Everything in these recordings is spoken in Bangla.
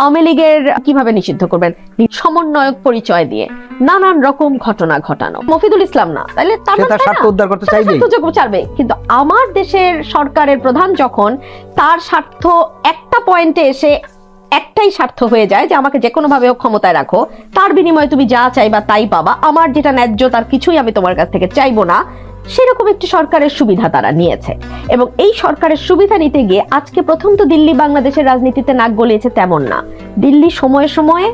আওয়ামী লীগের কীভাবে নিষিদ্ধ করবেন? সমন্বয়ক পরিচয় দিয়ে নানান রকম ঘটনা ঘটানো। মফিদুল ইসলাম না তাহলে তার স্বার্থ উদ্ধার করতে স্বার্থ চাইবে। কিন্তু আমার দেশের সরকারের প্রধান যখন তার স্বার্থ একটা পয়েন্টে এসে একটাই স্বার্থ হয়ে যায় যে আমাকে যে কোনো ভাবে ক্ষমতায় রাখো তার বিনিময়ে তুমি যা চাইবা তাই পাবা। আমার যেটা ন্যায্য তার কিছুই আমি তোমার কাছ থেকে চাইব না। সেরকম একটি সরকারের সুবিধা তারা নিয়েছে। এবং এই সরকারের সুবিধা নিতে গিয়ে আজকে প্রথম তো দিল্লি বাংলাদেশের রাজনীতিতে নাক গলিয়েছে তেমন না। দিল্লি সময়ে সময়ে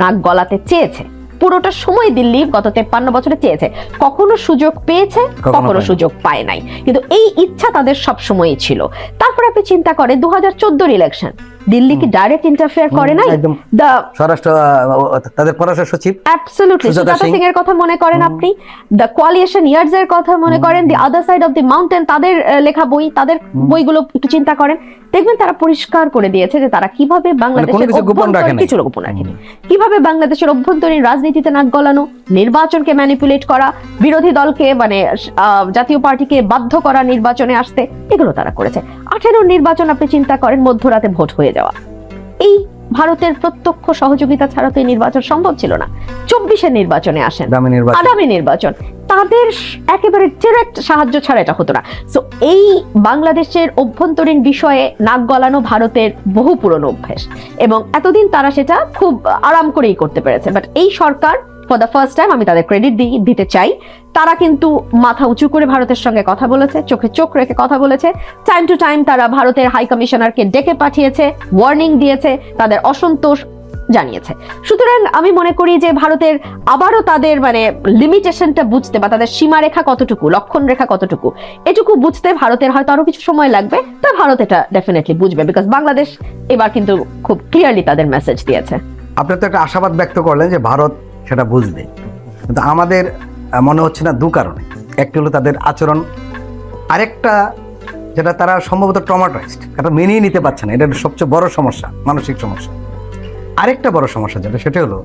নাক গলাতে চেয়েছে। পুরোটা সময় দিল্লি গত তেপ্পান্ন বছরে চেয়েছে। কখনো সুযোগ পেয়েছে কখনো সুযোগ পায় নাই। কিন্তু এই ইচ্ছা তাদের সব সময়ই ছিল। তারপর আপনি চিন্তা করেন দু হাজার চোদ্দোর ইলেকশন দিল্লি কি ডাইরেক্ট ইন্টারফেয়ার করে নাই? স্বরাষ্ট্র তাদের পররাষ্ট্র সচিব। অ্যাবসলিউটলি সুজাতা সিং। এর কথা মনে করেন আপনি। দ্য কোয়ালিয়েশন ইয়ার্স এর কথা মনে করেন। The other side of the mountain তাদের লেখা বই তাদের বইগুলো একটু চিন্তা করেন। দেখবেন তারা পরিষ্কার করে দিয়েছে যে তারা কীভাবে বাংলাদেশের মানে কিছু গোপন নাই। কিছু গোপন রাখেনি কীভাবে বাংলাদেশের অভ্যন্তরীণ রাজনীতিতে নাক গলানো, নির্বাচনকে ম্যানিপুলেট করা, বিরোধী দলকে মানে জাতীয় পার্টিকে বাধ্য করা নির্বাচনে আসতে, এগুলো তারা করেছে। আঠেরোর নির্বাচন আপনি চিন্তা করেন মধ্যরাতে ভোট হয়ে যাওয়া। এই ভারতের প্রত্যক্ষ সহযোগিতা ছাড়া তো এই নির্বাচন সম্ভব ছিল না। চব্বিশের নির্বাচনে আসেন। আগামী নির্বাচন। তাদের একেবারে ডিরেক্ট সাহায্য ছাড়া এটা হতো না। সো এই বাংলাদেশের অভ্যন্তরীণ বিষয়ে নাক গলানো ভারতের বহু পুরনো অভ্যেস। এবং এতদিন তারা সেটা খুব আরাম করেই করতে পেরেছে। বাট এই সরকার ফর দ্য ফার্স্ট টাইম আমি তাদের ক্রেডিট দিতে চাই। তারা কিন্তু মাথা উঁচু করে ভারতের সঙ্গে কথা বলেছে, চোখে চোখ রেখে কথা বলেছে। টাইম টু টাইম তারা ভারতের হাই কমিশনারকে ডেকে পাঠিয়েছে ওয়ার্নিং দিয়েছে, তাদের অসন্তোষ জানিয়েছে। সুতরাং আমি মনে করি যে ভারতের আবারও তাদের মানে লিমিটেশনটা বুঝতে বা তাদের সীমারেখা কতটুকু লক্ষণ রেখা কতটুকু, এটুকু বুঝতে ভারতের হয়তো আরও কিছু সময় লাগবে, তা ভারত এটা ডেফিনেটলি বুঝবে বিকজ বাংলাদেশ এবার কিন্তু খুব ক্লিয়ারলি তাদের মেসেজ দিয়েছে। আপনি তো একটা আশাবাদ ব্যক্ত করলেন যে ভারত সেটা বুঝবে। কিন্তু আমাদের মনে হচ্ছে না দু কারণে। একটি হলো তাদের আচরণ, আরেকটা যেটা তারা সম্ভবত ট্রমাটাইজড এটা মেনেই নিতে পারছে না। এটা সবচেয়ে বড় সমস্যা, মানসিক সমস্যা। আরেকটা বড় সমস্যা যেটা, সেটা হলো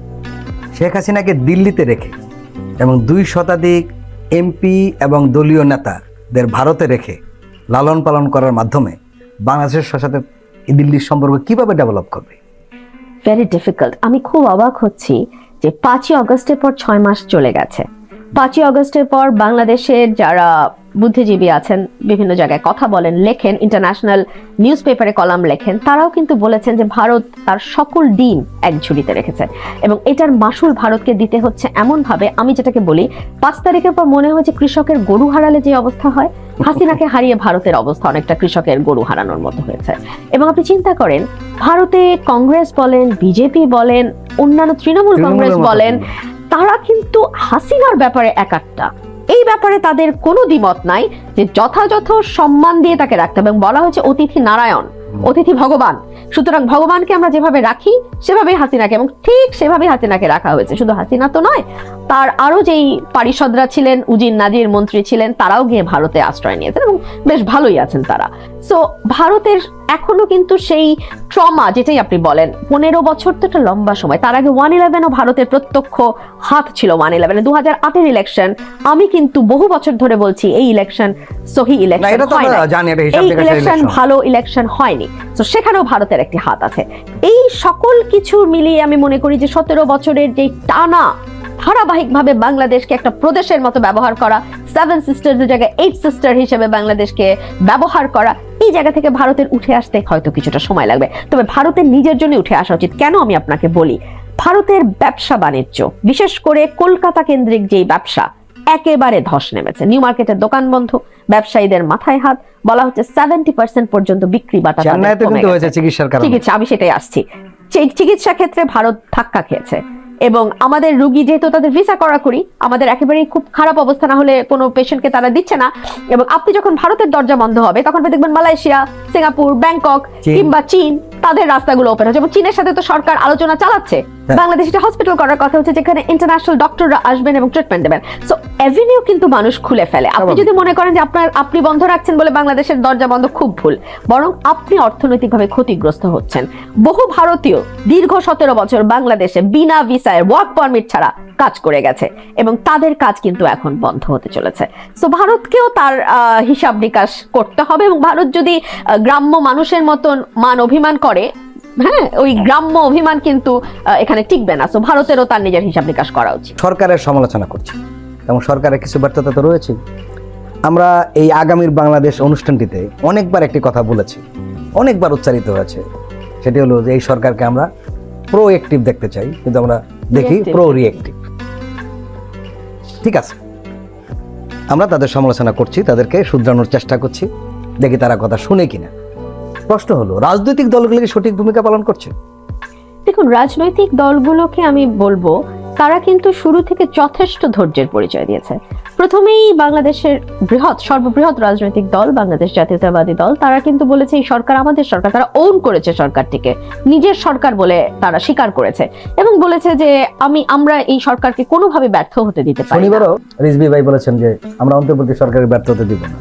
শেখ হাসিনাকে দিল্লিতে রেখে এবং দুই শতাধিক এমপি এবং দলীয় নেতাদের ভারতে রেখে লালন পালন করার মাধ্যমে বাংলাদেশের সাথে দিল্লির সম্পর্ক কীভাবে ডেভেলপ করবে? ভেরি ডিফিকাল্ট আমি খুব অবাক হচ্ছি যে পাঁচই অগস্টের পর ছয় মাস চলে গেছে। পাঁচই অগস্টের পর বাংলাদেশের যারা বুদ্ধিজীবী আছেন বিভিন্ন জায়গায় কথা বলেন লেখেন ইন্টারন্যাশনাল নিউজ পেপারে কলাম লেখেন। তারাও কিন্তু বলেছেন যে ভারত তার সকল ডিম এক ঝুড়িতে রেখেছে এবং এটার মাসুল ভারতকে দিতে হচ্ছে এমন ভাবে আমি যেটাকে বলি পাঁচ তারিখের পর মনে হয় যে কৃষকের গরু হারালে যে অবস্থা হয় হাসিনাকে হারিয়ে ভারতের অবস্থা অনেকটা কৃষকের গরু হারানোর মতো হয়েছে। এবং আপনি চিন্তা করেন ভারতে কংগ্রেস বলেন বিজেপি বলেন অন্যান্য তৃণমূল কংগ্রেস বলেন তারা কিন্তু হাসিনার ব্যাপারে একাট্টা। এই ব্যাপারে তাদের কোনো দ্বিমত নাই যে যথাযথ সম্মান দিয়ে তাকে রাখতে হবে। এবং বলা হয়েছে অতিথি নারায়ণ অতিথি ভগবান। সুতরাং ভগবানকে আমরা যেভাবে রাখি সেভাবেই হাসিনাকে এবং ঠিক সেভাবেই হাসিনাকে রাখা হয়েছে। শুধু হাসিনা তো নয় তার আরও যেই পারিষদরা ছিলেন উজির নাজির মন্ত্রী ছিলেন তারাও গিয়ে ভারতে আশ্রয় নিয়েছেন এবং বেশ ভালোই আছেন তারা। সো ভারতের এখনও কিন্তু সেই ট্রমা যেটাই আপনি বলেন পনেরো বছর তো একটা লম্বা সময়। তার আগে ওয়ান ইলেভেনও ভারতের প্রত্যক্ষ হাত ছিল ওয়ান ইলেভেনে দু হাজার আটের ইলেকশন আমি কিন্তু বহু বছর ধরে বলছি এই ইলেকশন সহি ইলেকশন এই ইলেকশন ভালো ইলেকশন হয়নি। তো সেখানেও ভারতের একটি হাত আছে। এই সকল কিছু মিলিয়ে আমি মনে করি যে সতেরো বছরের যে টানা ধারাবাহিকভাবে বাংলাদেশকে একটা প্রদেশের মতো ব্যবহার করা সেভেন সিস্টার্স জায়গায় এইট সিস্টার হিসেবে বাংলাদেশকে ব্যবহার করা এই জায়গা থেকে ভারতের উঠে আসতে হয়তো কিছুটা সময় লাগবে। তবে ভারতের নিজের জন্য উঠে আসা উচিত। কেন আমি আপনাকে বলি? ভারতের ব্যবসা বাণিজ্য বিশেষ করে কলকাতা কেন্দ্রিক যেই ব্যবসা একেবারে ধস নেমেছে। নিউ মার্কেটের দোকান বন্ধ ব্যবসায়ীদের মাথায় হাত বলা হচ্ছে সেভেন্টি পার্সেন্ট পর্যন্ত বিক্রি বাটা চিকিৎসা আমি সেটাই আসছি। চিকিৎসা ক্ষেত্রে ভারত ধাক্কা খেয়েছে। এবং আমাদের রুগী যেহেতু তাদের ভিসা করা করি আমাদের একেবারেই খুব খারাপ অবস্থা না হলে কোনো পেশেন্টকে তারা দিচ্ছে না। এবং আপনি যখন ভারতের দরজা বন্ধ হবে তখন দেখবেন মালয়েশিয়া সিঙ্গাপুর ব্যাংকক কিংবা চীন। তাদের রাস্তাগুলো ওপেন হচ্ছে। এবং চীনের সাথে তো সরকার আলোচনা চালাচ্ছে। হ্যাঁ। বাংলাদেশ একটা হসপিটাল করার কথা হচ্ছে যেখানে ইন্টারন্যাশনাল ডক্টররা আসবেন এবং ট্রিটমেন্ট দেবেন। সো এভিনিউ কিন্তু মানুষ খুলে ফেলে। আপনি যদি মনে করেন যে আপনার আপনি বন্ধ রাখছেন বলে বাংলাদেশের দরজা বন্ধ খুব ভুল। বরং আপনি অর্থনৈতিকভাবে ক্ষতিগ্রস্ত হচ্ছেন। বহু ভারতীয় দীর্ঘ সতেরো বছর বাংলাদেশে বিনা ভিসায় ওয়ার্ক পারমিট ছাড়া কাজ করে গেছে এবং তাদের কাজ কিন্তু এখন বন্ধ হতে চলেছে। সো ভারতকেও তার হিসাব নিকাশ করতে হবে এবং ভারত যদি গ্রাম্য মানুষের মতন মান অভিমান করে হ্যাঁ ওই গ্রাম্য অভিমান কিন্তু এখানে টিকবে না। সো ভারতেরও তার নিজের হিসাব নিকাশ করা উচিত। সরকারের সমালোচনা করছি এবং সরকারের কিছু ব্যর্থতা তো রয়েছে। আমরা এই আগামীর বাংলাদেশ অনুষ্ঠানটিতে অনেকবার একটি কথা বলেছি অনেকবার উচ্চারিত হয়েছে। সেটি হলো যে এই সরকারকে আমরা প্রো অ্যাক্টিভ দেখতে চাই কিন্তু আমরা দেখি প্রো রিয়েক্টিভ ঠিক আছে। আমরা তাদের সমালোচনা করছি, তাদেরকে শুধরানোর চেষ্টা করছি, দেখি তারা কথা শুনে কিনা। প্রশ্ন হলো, রাজনৈতিক দলগুলো কি সঠিক ভূমিকা পালন করছে? দেখুন, রাজনৈতিক দলগুলোকে আমি বলব, তারা কিন্তু শুরু থেকে যথেষ্ট ধৈর্যের পরিচয় দিয়েছে। প্রথমেই বাংলাদেশের বৃহৎ, সর্ববৃহৎ রাজনৈতিক দল, বাংলাদেশ জাতীয়তাবাদী দল, তারা কিন্তু বলেছে এই সরকার আমাদের সরকার, তারা ওন করেছে সরকারটিকে, নিজের সরকার বলে তারা স্বীকার করেছে এবং বলেছে যে আমি, আমরা এই সরকারকে কোনোভাবে ব্যর্থ হতে দিতে পারি রিজবি ভাই বলেছেন যে, আমরা অন্তর্বর্তী সরকারের ব্যর্থ হতে দিব না।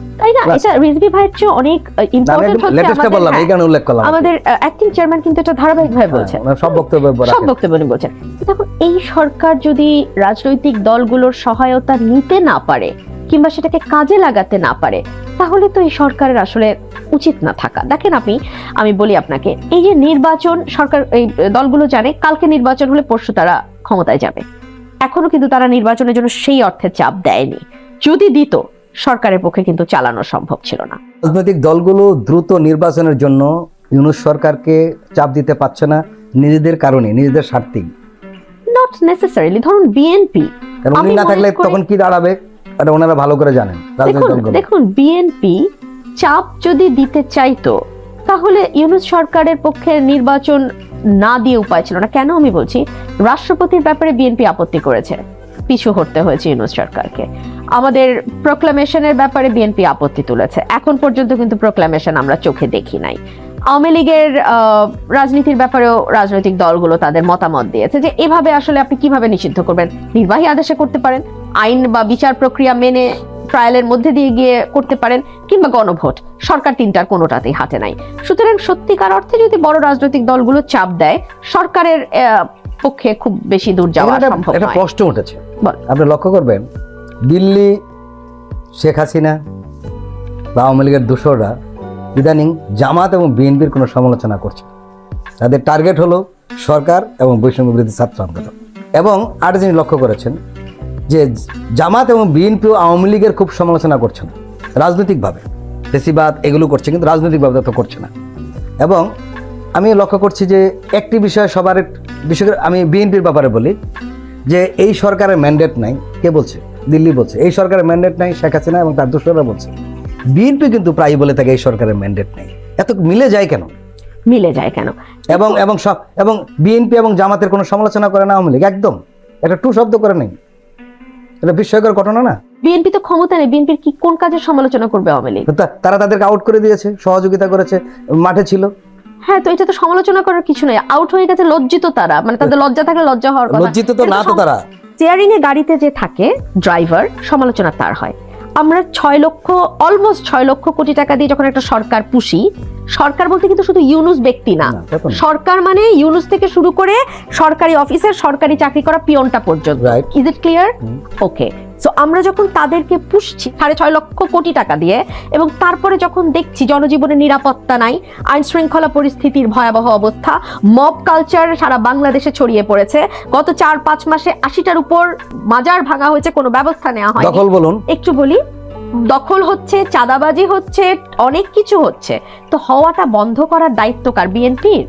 এটা রিজভি ভাইয়ের চেয়ে অনেক ইম্পর্টেন্ট হচ্ছে লেটেস্টে বললাম এই কারণে উল্লেখ করলাম আমাদের অ্যাক্টিং চেয়ারম্যান কিন্তু এটা ধারাবাহিকভাবে হ্যাঁ, সব বক্তব্য সব বক্তব্য উনি বলছেন। দেখুন এই সরকার যদি রাজনৈতিক দলগুলোর সহায়তা নিতে না পারে কিংবা সেটাকে কাজে লাগাতে না পারে তাহলে তো এই সরকারের আসলে উচিত না থাকা। দেখেন আপনি আমি বলি আপনাকে এই যে নির্বাচন সরকার এই দলগুলো জানে কালকে নির্বাচন হলে পরশু তারা ক্ষমতায় যাবে। এখনও কিন্তু তারা নির্বাচনের জন্য সেই অর্থে চাপ দেয়নি। যদি দিত সরকারের পক্ষে কিন্তু চালানো সম্ভব ছিল না। রাজনৈতিক দলগুলো দ্রুত নির্বাচনের জন্য ইউনুস সরকারকে চাপ দিতে পারছে না নিজেদের কারণে নিজেদের স্বার্থেই নট নেসেসারিলি ধরুন বিএনপি উনি না থাকলে তখন কি দাঁড়াবে? এটা ওনারা ভালো করে জানেন দেখুন দেখুন বিএনপি চাপ যদি দিতে চাইতো তাহলে ইউনুস সরকারের পক্ষে নির্বাচন না দিয়ে উপায় ছিল না। কেন আমি বলছি? রাষ্ট্রপতির ব্যাপারে বিএনপি আপত্তি করেছে। পিছু হটতে হয়েছে ইউনুস সরকারকে। আমাদের প্রোক্লামেশনের ব্যাপারে বিএনপি আপত্তি তুলেছে। এখন পর্যন্ত কিন্তু প্রোক্লামেশন আমরা চোখে দেখি নাই। আওয়ামী লীগের রাজনীতির ব্যাপারেও রাজনৈতিক দলগুলো তাদের মতামত দিয়েছে যে এভাবে আসলে আপনি কীভাবে নিষিদ্ধ করবেন? নির্বাহী আদেশে করতে পারেন আইন বা বিচার প্রক্রিয়া মেনে ট্রায়ালের মধ্যে দিয়ে গিয়ে করতে পারেন কিংবা গণভোট। সরকার তিনটার কোনোটাতেই হাতে নাই। সুতরাং সত্যিকার অর্থে যদি বড় রাজনৈতিক দলগুলো চাপ দেয় সরকারের পক্ষে খুব বেশি দূর যাওয়া সম্ভব একটা প্রশ্ন উঠেছে। আপনি লক্ষ্য করবেন দিল্লি, শেখ হাসিনা বা আওয়ামী লীগের দোসররা ইদানিং জামাত এবং বিএনপির কোনো সমালোচনা করছে। তাদের টার্গেট হলো সরকার এবং বৈষম্য বিরোধী ছাত্র আন্দোলন। এবং আর যিনি লক্ষ্য করেছেন যে জামাত এবং বিএনপি আওয়ামী লীগের খুব সমালোচনা করছে না। রাজনৈতিকভাবে ফেসিবাদ এগুলো করছে, কিন্তু রাজনৈতিকভাবে তো করছে না। এবং আমি লক্ষ্য করছি যে একটি বিষয় সবার করে আমি বিএনপির ব্যাপারে বলি যে এই সরকারের ম্যান্ডেট নাই। কে বলছে? দিল্লি বলছে এই সরকারের ম্যান্ডেট নাই শেখ হাসিনা এবং তার দোসররা বলছে। বিএনপি কিন্তু প্রায় বলে থাকে এই সরকারের ম্যান্ডেট নেই। এত মিলে যায় কেন? মিলে যায় কেন? এবং এবং সব এবং বিএনপি এবং জামাতের কোনো সমালোচনা করে না আওয়ামী লীগ? একদম। এটা টু শব্দ করে নেই। এটা বিস্ময়কর ঘটনা না? বিএনপি তো ক্ষমতা নেই বিএনপির কি কোন কাজের সমালোচনা করবে আওয়ামী লীগ? তারা তাদেরকে আউট করে দিয়েছে সহযোগিতা করেছে মাঠে ছিল। হ্যাঁ তো এটা তো সমালোচনা করার কিছু নেই। আউট হয়ে গেছে লজ্জিত তারা। মানে তাদের লজ্জা থাকলে লজ্জা হওয়ার কথা। লজ্জিত তো না তো তারা। এ গাড়িতে যে থাকে ড্রাইভার সমালোচনা তার হয়। আমরা ছয় লক্ষ অলমোস্ট ছয় লক্ষ কোটি টাকা দিয়ে যখন একটা সরকার পুষি সরকার বলতে কিন্তু শুধু ইউনুস ব্যক্তি না। সরকার মানে ইউনুস থেকে শুরু করে সরকারি অফিসের সরকারি চাকরি করা পিয়নটা পর্যন্ত। Is it clear okay so আমরা যখন তাদেরকে পুষছি সাড়ে ছয় লক্ষ কোটি টাকা দিয়ে এবং তারপরে যখন দেখছি জনজীবনের নিরাপত্তা নাই আইন শৃঙ্খলা পরিস্থিতির ভয়াবহ অবস্থা মব কালচার সারা বাংলাদেশে ছড়িয়ে পড়েছে গত চার পাঁচ মাসে আশিটার উপর মাজার ভাঙা হয়েছে কোনো ব্যবস্থা নেওয়া হয় দখল বলুন। একটু বলি দখল হচ্ছে চাঁদাবাজি হচ্ছে অনেক কিছু হচ্ছে। তো হওয়াটা বন্ধ করার দায়িত্ব কার বিএনপির?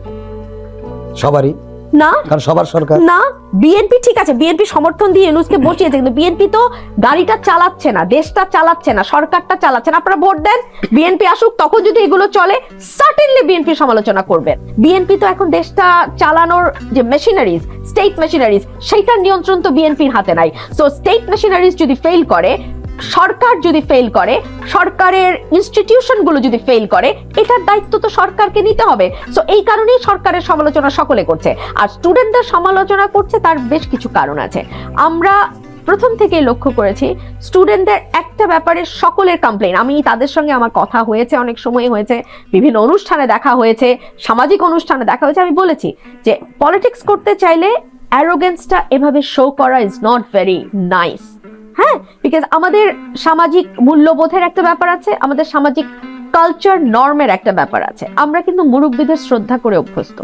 সবারই। না। কারণ সবার সরকার। না বিএনপি ঠিক আছে বিএনপি সমর্থন দিয়ে ইউনুসকে বসিয়েছে কিন্তু বিএনপি তো গাড়িটা চালাচ্ছে না দেশটা চালাচ্ছে না সরকারটা চালাচ্ছে না। আপনারা ভোট দেন বিএনপি আসুক তখন যদি এগুলো চলে সার্টেনলি বিএনপি সমালোচনা করবেন। বিএনপি তো এখন দেশটা চালানোর যে মেশিনারিজ স্টেট মেশিনারিজ সেইটার নিয়ন্ত্রণ তো বিএনপির হাতে নাই। সো স্টেট মেশিনারিজ যদি ফেল করে সরকার যদি ফেল করে, সরকারের ইনস্টিটিউশনগুলো যদি ফেল করে, এটার দায়িত্ব তো সরকারকে নিতে হবে। সো এই কারণেই সরকারের সমালোচনা সকলে করছে। আর স্টুডেন্টদের সমালোচনা করছে, তার বেশ কিছু কারণ আছে। আমরা প্রথম থেকেই লক্ষ্য করেছি স্টুডেন্টদের একটা ব্যাপারে সকলের কমপ্লেন আমি তাদের সঙ্গে আমার কথা হয়েছে, অনেক সময় হয়েছে, বিভিন্ন অনুষ্ঠানে দেখা হয়েছে, সামাজিক অনুষ্ঠানে দেখা হয়েছে। আমি বলেছি যে পলিটিক্স করতে চাইলে অ্যারোগেন্সটা এভাবে শো করা ইজ নট ভেরি নাইস হ্যাঁ বিকজ আমাদের সামাজিক মূল্যবোধের একটা ব্যাপার আছে, আমাদের সামাজিক কালচার নর্মের একটা ব্যাপার আছে। আমরা কিন্তু মুরব্বীদের শ্রদ্ধা করে অভ্যস্ত।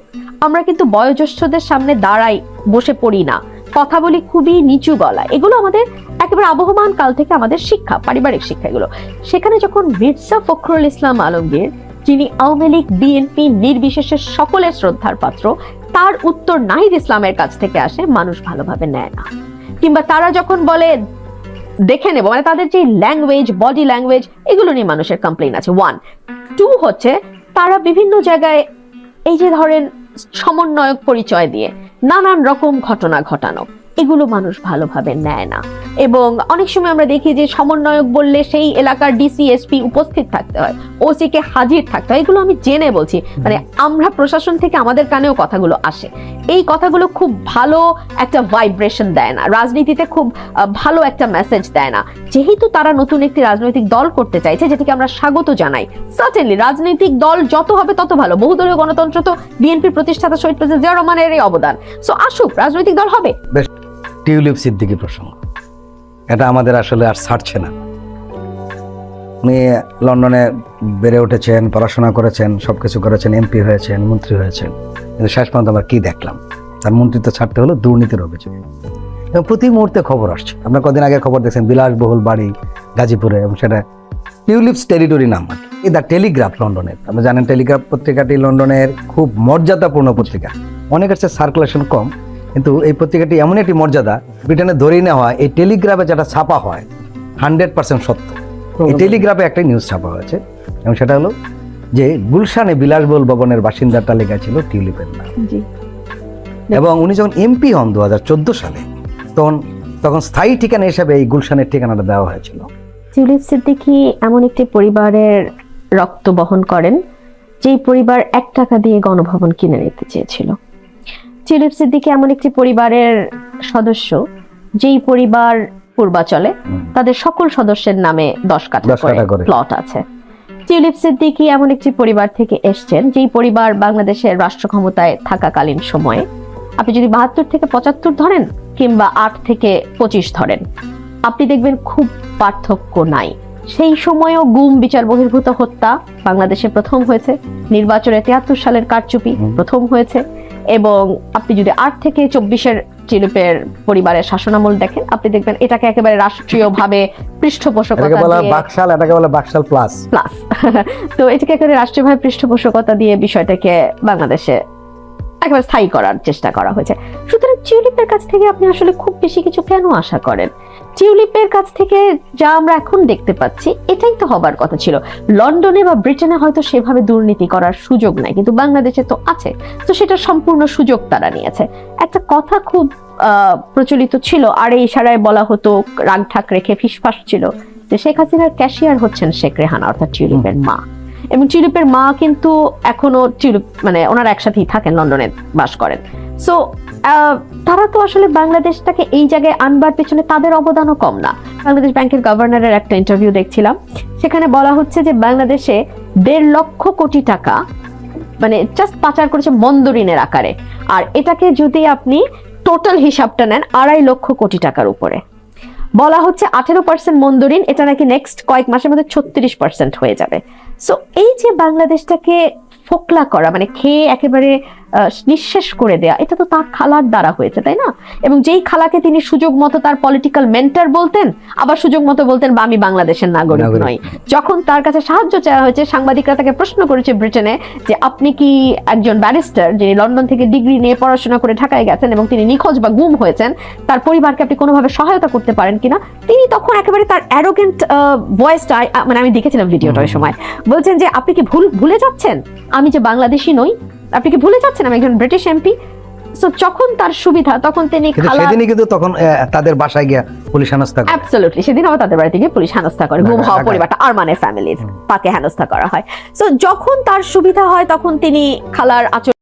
আমরা কিন্তু বয়োজ্যেষ্ঠদের সামনে দাঁড়াই, বসে পড়ি না। কথা বলি খুবই নিচু গলা এগুলো আমাদের একেবারে আবহমান কাল থেকে আমাদের শিক্ষা, পারিবারিক শিক্ষা এগুলো। সেখানে যখন মির্জা ফখরুল ইসলাম আলমগীর, যিনি আওয়ামী লীগ, বিএনপি নির্বিশেষে সকলের শ্রদ্ধার পাত্র, তার উত্তর নাহিদ ইসলামের কাছ থেকে আসে, মানুষ ভালোভাবে নেয় না। কিংবা তারা যখন বলে দেখে নেব। মানে তাদের যে ল্যাঙ্গুয়েজ বডি ল্যাঙ্গুয়েজ এগুলো নিয়ে মানুষের কমপ্লেন আছে। ওয়ান টু হচ্ছে, তারা বিভিন্ন জায়গায় এই যে ধরেন সমন্বয়ক পরিচয় দিয়ে নানান রকম ঘটনা ঘটানো। এগুলো মানুষ ভালোভাবে নেয় না। এবং অনেক সময় আমরা দেখি যে সমন্বয়ক বললে সেই এলাকার ডিসিএসপি উপস্থিত থাকতে হয় ওসি কে হাজির থাকতে হয়, এগুলো আমি জেনে বলছি। মানে আমরা প্রশাসন থেকে আমাদের কানেও কথাগুলো আসে। এই কথাগুলো খুব ভালো একটা ভাইব্রেশন দেয় না, রাজনীতিতে খুব ভালো একটা মেসেজ দেয় না। যেহেতু তারা নতুন একটি রাজনৈতিক দল করতে চাইছে, যেটিকে আমরা স্বাগত জানাই সার্টেনলি রাজনৈতিক দল যত হবে তত ভালো। বহুদলীয় গণতন্ত্র তো বিএনপির প্রতিষ্ঠাতা শহীদ প্রেসিডেন্ট জিয়া রহমানের এই অবদান। সো আসুক, রাজনৈতিক দল হবে। টিউলিপ সিদ্দিকি প্রসঙ্গ। এটা আমাদের আসলে আর ছাড়ছে না। উনি লন্ডনে বেড়ে উঠেছেন, পড়াশোনা করেছেন সব কিছু করেছেন, এমপি হয়েছেন, মন্ত্রী হয়েছেন। কিন্তু শেষ পর্যন্ত আমরা কি দেখলাম? তার মন্ত্রিত্ব ছাড়তে হলো দুর্নীতির অভিযোগ। এবং প্রতি মুহূর্তে খবর আসছে। আপনার কদিন আগে খবর দেখছেন, বিলাসবহুল বাড়ি গাজীপুরে, এবং সেটা টিউলিপস টেরিটরি নাম আর কি। দ্য টেলিগ্রাফ লন্ডনের। আপনি জানেন টেলিগ্রাফ পত্রিকাটি লন্ডনের খুব মর্যাদাপূর্ণ পত্রিকা। অনেক কাছে সার্কুলেশন কম। কিন্তু এই পত্রিকাটি এমন একটি মর্যাদা ব্রিটেনে ধরেই নেওয়া হয় এই টেলিগ্রাফে যেটা ছাপা হয় হান্ড্রেড পার্সেন্ট সত্য। এই টেলিগ্রাফে একটা নিউজ ছাপা হয়েছে এবং সেটা হলো যে গুলশানে বিলাসবহুল ভবনের বাসিন্দার তালিকা ছিল টিউলিপের নাম। এবং উনি যখন এমপি হন দু হাজার চোদ্দ সালে তখন তখন স্থায়ী ঠিকানা হিসেবে এই গুলশানের ঠিকানাটা দেওয়া হয়েছিল। টিউলিপ সিদ্দিকী এমন একটি পরিবারের রক্ত বহন করেন যেই পরিবার এক টাকা দিয়ে গণভবন কিনে নিতে চেয়েছিল। টিউলিপ সিদ্দিকী এমন একটি পরিবারের সদস্য যেই পরিবার পূর্বাচলে তাদের সকল সদস্যের নামে দশ কাঠা করে। প্লট আছে। টিউলিপ সিদ্দিকী এমন একটি পরিবার থেকে এসছেন যেই পরিবার বাংলাদেশের রাষ্ট্র ক্ষমতায় থাকাকালীন সময়ে। আপনি যদি বাহাত্তর থেকে পঁচাত্তর ধরেন কিংবা আট থেকে পঁচিশ ধরেন আপনি দেখবেন খুব পার্থক্য নাই। সেই সময়ও গুম বিচার বহির্ভূত হত্যা বাংলাদেশে প্রথম হয়েছে। নির্বাচনে তিয়াত্তর সালের কারচুপি প্রথম হয়েছে। এবং আপনি যদি আট থেকে চব্বিশের চিলিপের পরিবারের শাসনামল দেখেন আপনি দেখবেন এটাকে একেবারে রাষ্ট্রীয়ভাবে পৃষ্ঠপোষকতা বলা বাকশাল এটাকে বলে বাকশাল প্লাস প্লাস তো এটাকে একেবারে রাষ্ট্রীয়ভাবে পৃষ্ঠপোষকতা দিয়ে বিষয়টাকে বাংলাদেশে একেবারে স্থায়ী করার চেষ্টা করা হয়েছে। সুতরাং টিউলিপের কাছ থেকে আপনি আসলে খুব বেশি কিছু কেন আশা করেন? টিউলিপের কাছ থেকে যা আমরা এখন দেখতে পাচ্ছি, এটাই তো হবার কথা ছিল। লন্ডনে বা ব্রিটেনে হয়তো সেভাবে দুর্নীতি করার সুযোগ নাই, কিন্তু বাংলাদেশে তো আছে। তো সেটা সম্পূর্ণ সুযোগ তারা নিয়েছে। একটা কথা খুব প্রচলিত ছিল, আর এই ইশারায় বলা হতো রাগ ঠাক রেখে ফিসফাস ছিল, যে শেখ হাসিনার ক্যাশিয়ার হচ্ছেন শেখ রেহানা, অর্থাৎ টিউলিপের মা। এবং টিউলিপের মা কিন্তু এখনও টিউলিপ মানে ওনারা একসাথেই থাকেন, লন্ডনে বাস করেন। সো তারা তো আসলে বাংলাদেশটাকে এই জায়গায় আনবার পেছনে তাদের অবদানও কম না। বাংলাদেশ ব্যাংকের গভর্নরের একটা ইন্টারভিউ দেখছিলাম। সেখানে বলা হচ্ছে যে বাংলাদেশে দেড় লক্ষ কোটি টাকা মানে জাস্ট পাচার করেছে মন্দরিনের আকারে। আর এটাকে যদি আপনি টোটাল হিসাবটা নেন, আড়াই লক্ষ কোটি টাকার উপরে। বলা হচ্ছে আঠেরো পার্সেন্ট মন্দরিন, এটা নাকি নেক্সট কয়েক মাসের মধ্যে ছত্রিশ পার্সেন্ট হয়ে যাবে। সো এই যে বাংলাদেশটাকে ফোকলা করা মানে খেয়ে একেবারে নিঃশেষ করে দেয়া এটা তো তার খালার দ্বারা হয়েছে তাই না? এবং যেই খালাকে তিনি সুযোগ মতো তার পলিটিক্যাল মেন্টার বলতেন আবার সুযোগ মতো বলতেন বা আমি বাংলাদেশের নাগরিক। নই। যখন তার কাছে সাহায্য চাওয়া হয়েছে সাংবাদিকরা তাকে প্রশ্ন করেছে ব্রিটেনে যে আপনি কি একজন ব্যারিস্টার যিনি লন্ডন থেকে ডিগ্রি নিয়ে পড়াশোনা করে ঢাকায় গেছেন এবং তিনি নিখোঁজ বা গুম হয়েছেন তার পরিবারকে আপনি কোনোভাবে সহায়তা করতে পারেন কিনা? তিনি তখন একেবারে তার অ্যারোগেন্ট ভয়েসটা মানে আমি দেখেছিলাম ভিডিওটা ওই সময় বলছেন যে আপনি কি ভুল ভুলে যাচ্ছেন? আমি যে বাংলাদেশি নই আপনি কি ভুলে যাচ্ছেন আমি একজন ব্রিটিশ এমপি সো যখন তার সুবিধা তখন তিনি সেদিনই কিন্তু তখন তাদের বাসায় গিয়া পুলিশ হেনস্থা করে। অ্যাবসলিউটলি সেদিন আবার তাদের বাড়িতে গিয়ে পুলিশ হেনস্থা করে গুম হওয়া। পরিবারটা আরমানের ফ্যামিলির তাকে হেনস্থা করা হয়। সো যখন তার সুবিধা হয় তখন তিনি খালার আচরণ